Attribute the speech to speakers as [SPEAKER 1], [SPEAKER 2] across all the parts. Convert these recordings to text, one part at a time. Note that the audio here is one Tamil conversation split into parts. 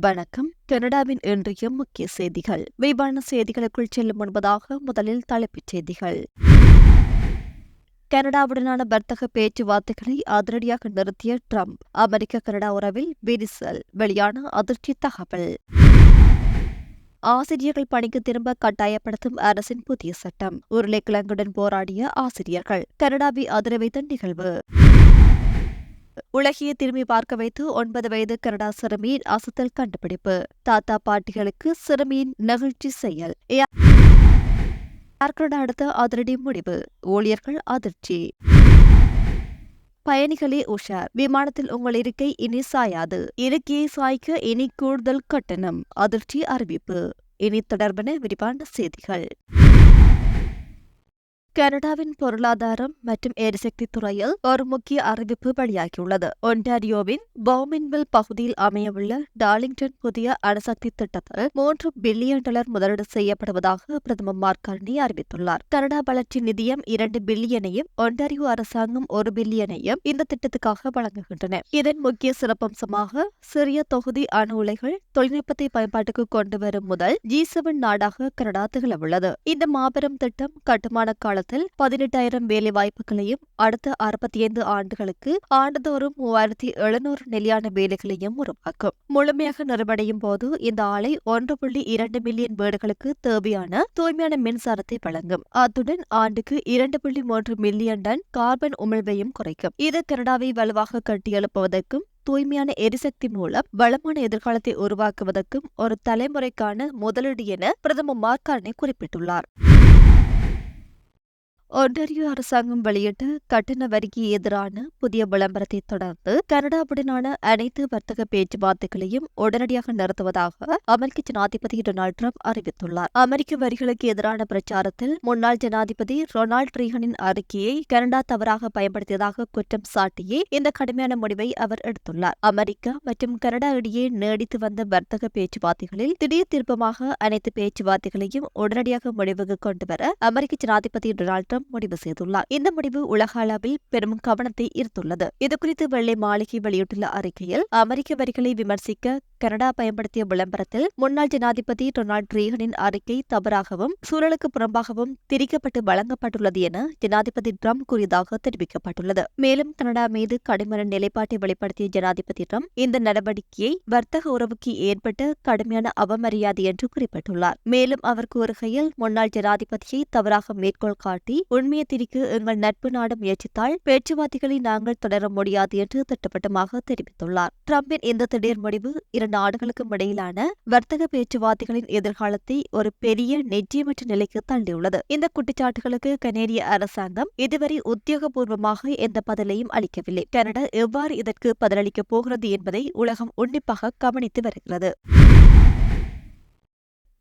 [SPEAKER 1] வணக்கம். கனடாவின் இன்றைய முக்கிய செய்திகள். விரிவான செய்திகளுக்குள் செல்லும் முன்பதாக முதலில் தலைப்புச் செய்திகள். கனடாவுடனான வர்த்தக பேச்சுவார்த்தைகளை அதிரடியாக நிறுத்திய ட்ரம்ப் அமெரிக்க கனடா உறவில் விரிசல் வெளியான அதிர்ச்சி தகவல். ஆசிரியர்கள் பணிக்கு திரும்ப கட்டாயப்படுத்தும் அரசின் புதிய சட்டம். உருளைக்கிழங்குடன் போராடிய ஆசிரியர்கள் கனடாவை அதிர வைத்த நிகழ்வு. உலகையே திரும்பி பார்க்க வைத்து ஒன்பது வயது கனடா சிறுமியின் அசத்தல் கண்டுபிடிப்பு. தாத்தா பாட்டிகளுக்கு சிறுமியின் நெகிழ்ச்சி செயல். ஜார்க்கண்ட் அடுத்த அதிரடி முடிவு. ஊழியர்கள் அதிர்ச்சி. பயணிகளே உஷார். விமானத்தில் உங்கள் இருக்கை இனி சாயாது. இருக்கையை சாய்க்க இனி கூடுதல் கட்டணம். அதிர்ச்சி அறிவிப்பு. இனி தொடர்பான விரிவான செய்திகள். கனடாவின் பொருளாதாரம் மற்றும் எரிசக்தி துறையில் ஒரு முக்கிய அறிவிப்பு வெளியாகியுள்ளது ஒன்டாரியோவின் பவுமின்வில் பகுதியில் அமையவுள்ள டார்லிங்டன் புதிய அணுசக்தி திட்டத்தில் மூன்று பில்லியன் டாலர் முதலீடு செய்யப்படுவதாக பிரதமர் மார்கார்னி அறிவித்துள்ளார் கனடா வளர்ச்சி நிதியம் இரண்டு பில்லியனையும் ஒன்டாரியோ அரசாங்கம் ஒரு பில்லியனையும் இந்த திட்டத்துக்காக வழங்குகின்றன இதன் முக்கிய சிறப்பம்சமாக சிறிய தொகுதி அணு உலைகள் தொழில்நுட்பத்தை பயன்பாட்டுக்கு கொண்டு வரும் முதல் ஜி செவன் நாடாக கனடா திகழவுள்ளது இந்த மாபெரும் திட்டம் கட்டுமான காலத்தில் காலத்தில் பதினெட்டாயிரம் வேலை வாய்ப்புகளையும் அடுத்த அறுபத்தி ஐந்து ஆண்டுகளுக்கு ஆண்டுதோறும் மூவாயிரத்தி எழுநூறு நிலையான வேலைகளையும் உருவாக்கும். முழுமையாக நிறைவடையும் போது இந்த ஆலை ஒன்று புள்ளி இரண்டு மில்லியன் வீடுகளுக்கு தேவையான தூய்மையான மின்சாரத்தை வழங்கும். அத்துடன் ஆண்டுக்கு இரண்டு புள்ளி மூன்று மில்லியன் டன் கார்பன் உமிழ்வையும் குறைக்கும். இது கனடாவை வலுவாக கட்டியெழுப்புவதற்கும் தூய்மையான எரிசக்தி மூலம் வளமான எதிர்காலத்தை உருவாக்குவதற்கும் ஒரு தலைமுறைக்கான முதலீடு என பிரதமர் மார்கார்னே குறிப்பிட்டுள்ளார். ஒன்டாரியோ அரசாங்கம் வெளியிட்ட கட்டண வரிக்கு எதிரான புதிய விளம்பரத்தை தொடர்ந்து கனடாவுடனான அனைத்து வர்த்தக பேச்சுவார்த்தைகளையும் உடனடியாக நிறுத்துவதாக அமெரிக்க ஜனாதிபதி டொனால்டு ட்ரம்ப் அறிவித்துள்ளார். அமெரிக்க வரிகளுக்கு எதிரான பிரச்சாரத்தில் முன்னாள் ஜனாதிபதி ரொனால்ட் ரீகனின் அறிக்கையை கனடா தவறாக பயன்படுத்தியதாக குற்றம் சாட்டியே இந்த கடுமையான முடிவை அவர் எடுத்துள்ளார். அமெரிக்கா மற்றும் கனடா இடையே நீடித்து வந்த வர்த்தக பேச்சுவார்த்தைகளில் திடீர் திருப்பமாக அனைத்து பேச்சுவார்த்தைகளையும் உடனடியாக முடிவுக்கு கொண்டுவர அமெரிக்க ஜனாதிபதி டொனால்டு கூட்டம் முடிவு செய்துள்ளார். இந்த முடிவு உலக அளவில் பெரும் கவனத்தை ஈர்த்துள்ளது. இதுகுறித்து வெள்ளை மாளிகை வெளியிட்டுள்ள அறிக்கையில் அமெரிக்க வரிகளை விமர்சிக்க கனடா பயன்படுத்திய விளம்பரத்தில் முன்னாள் ஜனாதிபதி டொனால்டு ரீகனின் அறிக்கை தவறாகவும் சூழலுக்கு புறம்பாகவும் திரிக்கப்பட்டு வழங்கப்பட்டுள்ளது என ஜனாதிபதி ட்ரம்ப் கூறியதாக தெரிவிக்கப்பட்டுள்ளது. மேலும் கனடா மீது கடுமையான நிலைப்பாட்டை வெளிப்படுத்திய ஜனாதிபதி ட்ரம்ப் இந்த நடவடிக்கையை வர்த்தக உறவுக்கு ஏற்பட்ட கடுமையான அவமரியாதை என்று குறிப்பிட்டுள்ளார். மேலும் அவர் கூறுகையில் முன்னாள் ஜனாதிபதியை தவறாக மேற்கோள் காட்டி உண்மையை திரிக்கு எங்கள் நட்பு நாடு முயற்சித்தால் பேச்சுவார்த்தைகளை நாங்கள் தொடர முடியாது என்று திட்டவட்டமாக தெரிவித்துள்ளார். டிரம்பின் இந்த திடீர் முடிவு இரண்டு நாடுகளுக்கும் இடையிலான வர்த்தக பேச்சுவார்த்தைகளின் எதிர்காலத்தை ஒரு பெரிய நிச்சயமற்ற நிலைக்கு தள்ளியுள்ளது. இந்த குற்றச்சாட்டுகளுக்கு கனேடிய அரசாங்கம் இதுவரை உத்தியோகபூர்வமாக எந்த பதிலையும் அளிக்கவில்லை. கனடா எவ்வாறு இதற்கு பதிலளிக்கப் போகிறது என்பதை உலகம் உன்னிப்பாக கவனித்து வருகிறது.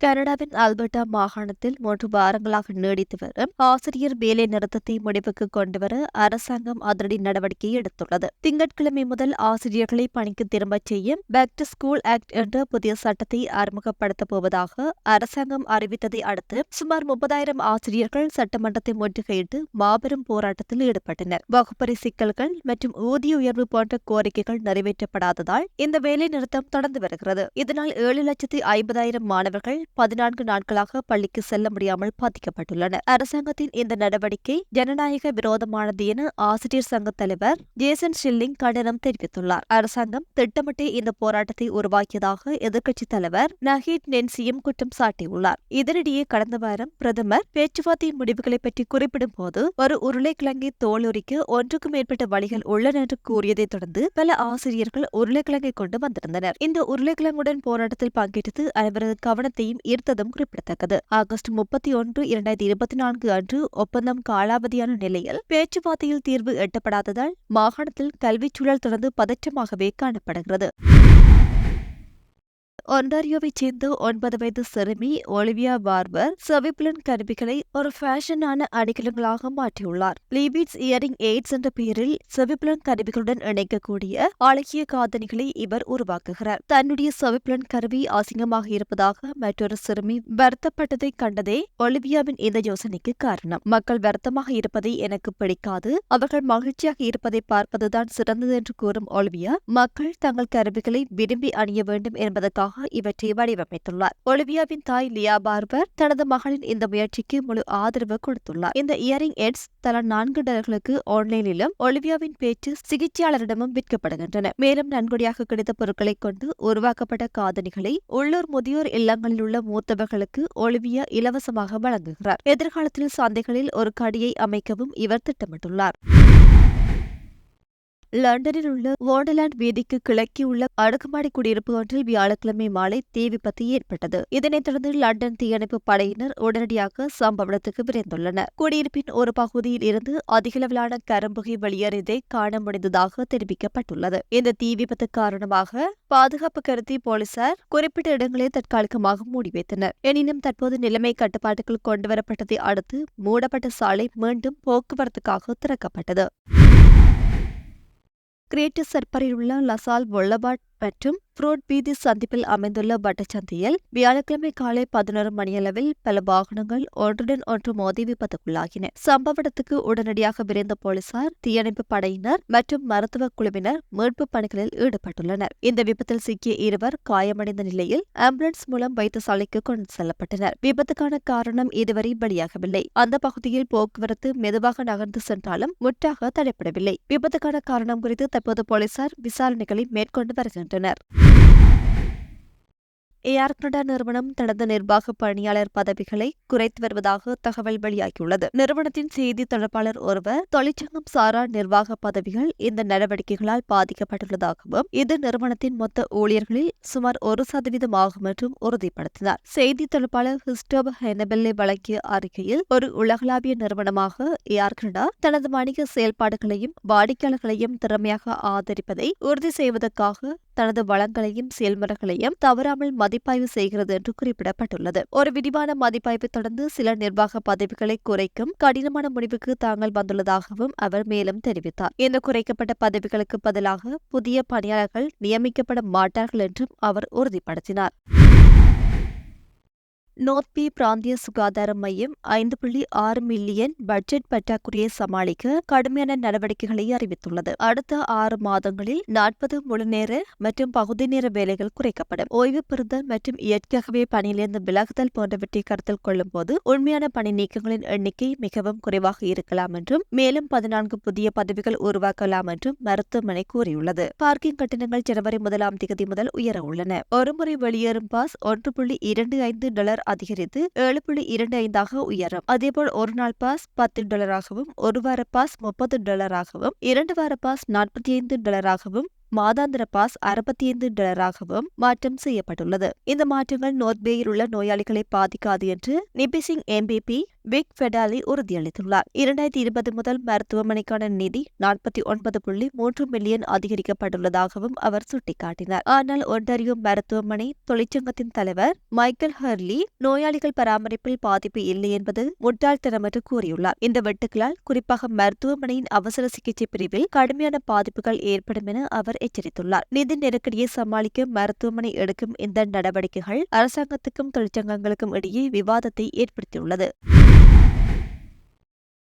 [SPEAKER 1] கனடாவின் அல்பர்டா மாகாணத்தில் மூன்று வாரங்களாக நீடித்து வரும் ஆசிரியர் வேலை நிறுத்தத்தை முடிவுக்கு கொண்டுவர அரசாங்கம் அதிரடி நடவடிக்கை எடுத்துள்ளது. திங்கட்கிழமை முதல் ஆசிரியர்களை பணிக்கு திரும்பச் செய்யும் பேக் டு ஸ்கூல் ஆக்ட் என்ற புதிய சட்டத்தை அறிமுகப்படுத்தப் போவதாக அரசாங்கம் அறிவித்ததை அடுத்து சுமார் முப்பதாயிரம் ஆசிரியர்கள் சட்டமன்றத்தை முற்றுகையிட்டு மாபெரும் போராட்டத்தில் ஈடுபட்டனர். வகுப்பறை சிக்கல்கள் மற்றும் ஊதிய உயர்வு போன்ற கோரிக்கைகள் நிறைவேற்றப்படாததால் இந்த வேலை நிறுத்தம் தொடர்ந்து வருகிறது. இதனால் ஏழு லட்சத்தி ஐம்பதாயிரம் மாணவர்கள் பதினான்கு நாட்களாக பள்ளிக்கு செல்ல முடியாமல் பாதிக்கப்பட்டுள்ளனர். அரசாங்கத்தின் இந்த நடவடிக்கை ஜனநாயக விரோதமானது என ஆசிரியர் சங்க தலைவர் ஜேசன் ஷில்லிங் கண்டனம் தெரிவித்துள்ளார். அரசாங்கம் திட்டமிட்டே இந்த போராட்டத்தை உருவாக்கியதாக எதிர்க்கட்சித் தலைவர் நஹீத் நென்சியும் குற்றம் சாட்டியுள்ளார். இதனிடையே கடந்த வாரம் பிரதமர் பேச்சுவார்த்தை முடிவுகளை பற்றி குறிப்பிடும் போது ஒரு உருளைக்கிழங்கை தோலுரிக்க ஒன்றுக்கும் மேற்பட்ட வழிகள் உள்ளன என்று கூறியதைத் தொடர்ந்து பல ஆசிரியர்கள் உருளைக்கிழங்கை கொண்டு வந்திருந்தனர். இந்த உருளைக்கிழங்குடன் போராட்டத்தில் பங்கேற்றது அனைவரது கவனத்தையும் ஈர்த்ததும் குறிப்பிடத்தக்கது. ஆகஸ்ட் முப்பத்தி ஒன்று இரண்டாயிரத்தி இருபத்தி நான்கு அன்று ஒப்பந்தம் காலாவதியான நிலையில் பேச்சுவார்த்தையில் தீர்வு எட்டப்படாததால் மாகாணத்தில் கல்விச் சூழல் தொடர்ந்து பதற்றமாகவே காணப்படுகிறது. ஒன்டாரியோவைச் சேர்ந்த ஒன்பது வயது சிறுமி ஒலிவியா பார்பர் செவிப்புலன் கருவிகளை ஒரு ஃபேஷனான அடிக்கலங்களாக மாற்றியுள்ளார். லீபிட்ஸ் இயரிங் எய்ட்ஸ் என்ற பெயரில் செவிப்புலன் கருவிகளுடன் இணைக்கக்கூடிய அழகிய காதணிகளை இவர் உருவாக்குகிறார். தன்னுடைய செவிப்புலன் கருவி அசிங்கமாக இருப்பதாக மற்றொரு சிறுமி வருத்தப்பட்டதை கண்டதே ஒலிவியாவின் இந்த யோசனைக்கு காரணம். மக்கள் வருத்தமாக இருப்பதை எனக்கு பிடிக்காது அவர்கள் மகிழ்ச்சியாக இருப்பதை பார்ப்பதுதான் சிறந்தது என்று கூறும் ஒலிவியா மக்கள் தங்கள் கருவிகளை விரும்பி அணிய வேண்டும் என்பதற்காக இவற்றை வடிவமைத்துள்ளார். ஒலிவியாவின் தாய் லியா பார்பர் தனது மகளின் இந்த முயற்சிக்கு முழு ஆதரவு கொடுத்துள்ளார். இந்த இயரிங் எட்ஸ் தலா நான்கு டாலர்களுக்கு ஆன்லைனிலும் ஒலிவியாவின் பேச்சு சிகிச்சையாளரிடமும் விற்கப்படுகின்றன. மேலும் நன்கொடையாக கிடைத்த பொருட்களை கொண்டு உருவாக்கப்பட்ட காதணிகளை உள்ளூர் முதியோர் இல்லங்களில் உள்ள மூத்தவர்களுக்கு ஒலிவியா இலவசமாக வழங்குகிறார். எதிர்காலத்தில் சந்தைகளில் ஒரு கடியை அமைக்கவும் இவர் திட்டமிட்டுள்ளார். லண்டனில் உள்ள வாண்டர்லாண்ட் வீதிக்கு கிழக்கே உள்ள அடுக்குமாடி குடியிருப்பு ஒன்றில் வியாழக்கிழமை மாலை தீ விபத்து ஏற்பட்டது. இதனைத் தொடர்ந்து லண்டன் தீயணைப்பு படையினர் உடனடியாக சம்பவ இடத்துக்கு விரைந்துள்ளனர். குடியிருப்பின் ஒரு பகுதியில் இருந்து அதிகளவிலான கரும்புகை வெளியேறியதை காண முடிந்ததாக தெரிவிக்கப்பட்டுள்ளது. இந்த தீ விபத்து காரணமாக பாதுகாப்பு கருதி போலீசார் குறிப்பிட்ட இடங்களை தற்காலிகமாக மூடி வைத்தனர். எனினும் தற்போது நிலைமை கட்டுப்பாட்டுக்குள் கொண்டுவரப்பட்டதை அடுத்து மூடப்பட்ட சாலை மீண்டும் போக்குவரத்துக்காக திறக்கப்பட்டது. கிரேட்டு சர்ப்பரில் உள்ள லசால் வொள்ளபாட் மற்றும் புரோட் வீதி சந்திப்பில் அமைந்துள்ள வட்டச்சந்தையில் வியாழக்கிழமை காலை பதினோரு மணியளவில் பல வாகனங்கள் ஒன்றுடன் ஒன்று மோதி விபத்துக்குள்ளாகின. சம்பவ இடத்துக்கு உடனடியாக விரைந்த போலீசார் தீயணைப்பு படையினர் மற்றும் மருத்துவ குழுவினர் மீட்பு பணிகளில் ஈடுபட்டுள்ளனர். இந்த விபத்தில் சிக்கிய இருவர் காயமடைந்த நிலையில் ஆம்புலன்ஸ் மூலம் வைத்தியசாலைக்கு கொண்டு செல்லப்பட்டனர். விபத்துக்கான காரணம் இதுவரை வெளியாகவில்லை. அந்த பகுதியில் போக்குவரத்து மெதுவாக நகர்ந்து சென்றாலும் முற்றாக தடைப்படவில்லை. விபத்துக்கான காரணம் குறித்து தற்போது போலீசார் விசாரணைகளை மேற்கொண்டு வருகின்றனர். ஏஆர் கனடா நிறுவனம் தனது நிர்வாக பணியாளர் பதவிகளை குறைத்து வருவதாக தகவல் வெளியாகியுள்ளது. நிறுவனத்தின் செய்தி தொடர்பாளர் ஒருவர் தொழிற்சங்கம் சாரா நிர்வாக பதவிகள் இந்த நடவடிக்கைகளால் பாதிக்கப்பட்டுள்ளதாகவும் இது நிறுவனத்தின் மொத்த ஊழியர்களில் சுமார் ஒரு சதவீதம் ஆகும் என்றும் உறுதிப்படுத்தினார். செய்தி தொடர்பாளர் ஹிஸ்டோப் ஹெனபெல்லே வழங்கிய அறிக்கையில் ஒரு உலகளாவிய நிறுவனமாக ஏஆர் கனடா தனது வணிக செயல்பாடுகளையும் வாடிக்கையாளர்களையும் திறமையாக ஆதரிப்பதை உறுதி செய்வதற்காக தனது வளங்களையும் செயல்முறைகளையும் தவறாமல் மதிப்பாய்வு செய்கிறது என்று குறிப்பிடப்பட்டுள்ளது. ஒரு விரிவான மதிப்பாய்வை தொடர்ந்து சில நிர்வாக பதவிகளை குறைக்கும் கடினமான முடிவுக்கு தாங்கள் வந்துள்ளதாகவும் அவர் மேலும் தெரிவித்தார். இந்த குறைக்கப்பட்ட பதவிகளுக்கு பதிலாக புதிய பணியாளர்கள் நியமிக்கப்பட மாட்டார்கள் என்றும் அவர் உறுதிப்படுத்தினார். நோர்த்பி பிராந்திய சுகாதார மையம் ஐந்து புள்ளி ஆறு மில்லியன் பட்ஜெட் பற்றாக்குறையை சமாளிக்க கடுமையான நடவடிக்கைகளை அறிவித்துள்ளது. அடுத்த ஆறு மாதங்களில் நாற்பது முழுநேர மற்றும் பகுதி நேர வேலைகள் குறைக்கப்படும். ஓய்வு பெறுதல் மற்றும் இயற்கையாகவே பணியிலிருந்து விலகுதல் போன்றவற்றை கருத்தில் கொள்ளும்போது உண்மையான பணி நீக்கங்களின் எண்ணிக்கை மிகவும் குறைவாக இருக்கலாம் என்றும் மேலும் பதினான்கு புதிய பதவிகள் உருவாக்கலாம் என்றும் மருத்துவமனை கூறியுள்ளது. பார்க்கிங் கட்டணங்கள் ஜனவரி முதலாம் தேதி முதல் உயர உள்ளன. ஒருமுறை வெளியேறும் பாஸ் ஒன்று புள்ளி இரண்டு ஐந்து டாலர் அதிகரித்து ஏழு புள்ளி இரண்டு ஐந்தாக உயரும். அதேபோல் ஒரு நாள் பாஸ் பத்து டாலராகவும் ஒரு வார பாஸ் முப்பது டாலராகவும் இரண்டு வார பாஸ் நாற்பத்தி ஐந்து டாலராகவும் மாதாந்திர பாஸ் அறுபத்தி ஐந்து டாலராகவும் மாற்றம் செய்யப்பட்டுள்ளது. இந்த மாற்றங்கள் நோர்த்பேயில் உள்ள நோயாளிகளை பாதிக்காது என்று நிபிசிங் எம்பிபி விக் ஃபெடாலி உறுதியளித்துள்ளார். இரண்டாயிரத்தி இருபது முதல் மருத்துவமனைக்கான நிதி நாற்பத்தி ஒன்பது புள்ளி மூன்று மில்லியன் அதிகரிக்கப்பட்டுள்ளதாகவும் அவர் சுட்டிக்காட்டினார். ஆனால் ஒன்டாரியோ மருத்துவமனை தொழிற்சங்கத்தின் தலைவர் மைக்கேல் ஹர்லி நோயாளிகள் பராமரிப்பில் பாதிப்பு இல்லை என்பது முட்டாள்தனம் என்று கூறியுள்ளார். இந்த வெட்டுக்களால் குறிப்பாக மருத்துவமனையின் அவசர சிகிச்சை பிரிவில் கடுமையான பாதிப்புகள் ஏற்படும் என அவர் எச்சரித்துள்ளார். நிதி நெருக்கடியை சமாளிக்க மருத்துவமனை எடுக்கும் இந்த நடவடிக்கைகள் அரசாங்கத்துக்கும் தொழிற்சங்கங்களுக்கும் இடையே விவாதத்தை ஏற்படுத்தியுள்ளது.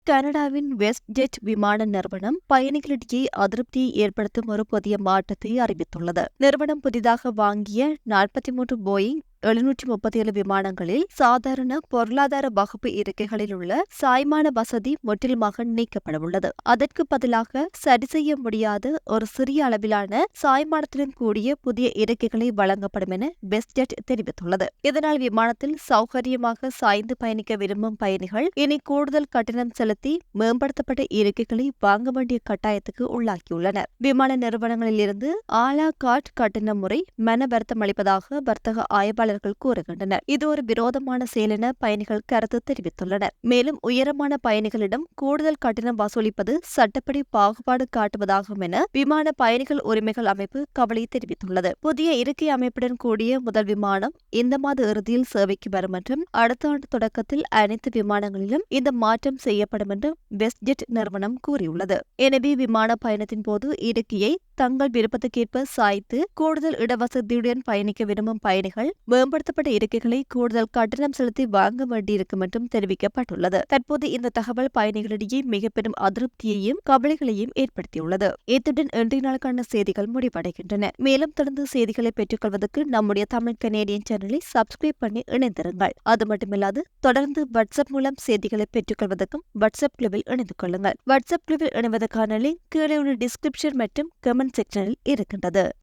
[SPEAKER 1] கனடாவின் வெஸ்ட் ஜெட் விமான நிறுவனம் பயணிகளிடையே அதிருப்தியை ஏற்படுத்தும் ஒரு புதிய மாற்றத்தை அறிவித்துள்ளது. நிறுவனம் புதிதாக வாங்கிய நாற்பத்தி மூன்று போயிங் எழுநூற்றி முப்பத்தி ஏழு விமானங்களில் சாதாரண பொருளாதார வகுப்பு இருக்கைகளில் உள்ள சாய்மான வசதி முற்றிலுமாக நீக்கப்படவுள்ளது. அதற்கு பதிலாக சரி செய்ய முடியாத ஒரு சிறிய அளவிலான சாய்மானத்துடன் கூடிய புதிய இருக்கைகளை வழங்கப்படும் என பெஸ்ட்ஜெட் தெரிவித்துள்ளது. இதனால் விமானத்தில் சௌகரியமாக சாய்ந்து பயணிக்க விரும்பும் பயணிகள் இனி கூடுதல் கட்டணம் செலுத்தி மேம்படுத்தப்பட்ட இருக்கைகளை வாங்க வேண்டிய கட்டாயத்துக்கு உள்ளாக்கியுள்ளனர் விமான நிறுவனங்களில் இருந்து ஆலா காட் கட்டண முறை மன வருத்தம் அளிப்பதாக வர்த்தக ஆய்வாளர் ஆய்வாளர்கள் கூறுகின்றனர். இது ஒரு விரோதமான செயல் என பயணிகள் கருத்து தெரிவித்துள்ளனர். மேலும் உயரமான பயணிகளிடம் கூடுதல் கட்டணம் வசூலிப்பது சட்டப்படி பாகுபாடு காட்டுவதாகும் என விமான பயணிகள் உரிமைகள் அமைப்பு கவலை தெரிவித்துள்ளது. புதிய இருக்கை அமைப்புடன் கூடிய முதல் விமானம் இந்த மாத இறுதியில் சேவைக்கு வரும் என்றும் அடுத்த ஆண்டு தொடக்கத்தில் அனைத்து விமானங்களிலும் இந்த மாற்றம் செய்யப்படும் என்றும் வெஸ்ட்ஜெட் நிறுவனம் கூறியுள்ளது. எனவே விமான பயணத்தின் போது இருக்கையை தங்கள் விருப்பத்துக்கேற்ப சாய்த்து கூடுதல் இடவசதியுடன் பயணிக்க விரும்பும் பயணிகள் மேம்படுத்தப்பட்ட இருக்கைகளை கூடுதல் கட்டணம் செலுத்தி வாங்க வேண்டியிருக்கும் என்றும் தெரிவிக்கப்பட்டுள்ளது. தற்போது இந்த தகவல் பயணிகளிடையே மிக பெரும் அதிருப்தியையும் கவலைகளையும் ஏற்படுத்தியுள்ளது. இத்துடன் இன்றைய நாளுக்கான செய்திகள் முடிவடைகின்றன. மேலும் தொடர்ந்து செய்திகளை பெற்றுக்கொள்வதற்கு நம்முடைய தமிழ் கனேடியன் சேனலை சப்ஸ்கிரைப் பண்ணி இணைந்திருங்கள். அது மட்டுமில்லாது தொடர்ந்து வாட்ஸ்அப் மூலம் செய்திகளை பெற்றுக்கொள்வதற்கும் வாட்ஸ்அப் குழுவில் இணைந்து கொள்ளுங்கள். வாட்ஸ்அப் குழுவில் இணைவதற்கான லிங்க் கீழே உள்ள டிஸ்கிரிப்ஷன் மற்றும் கமெண்ட் செக்ஷனில் இருக்கின்றது.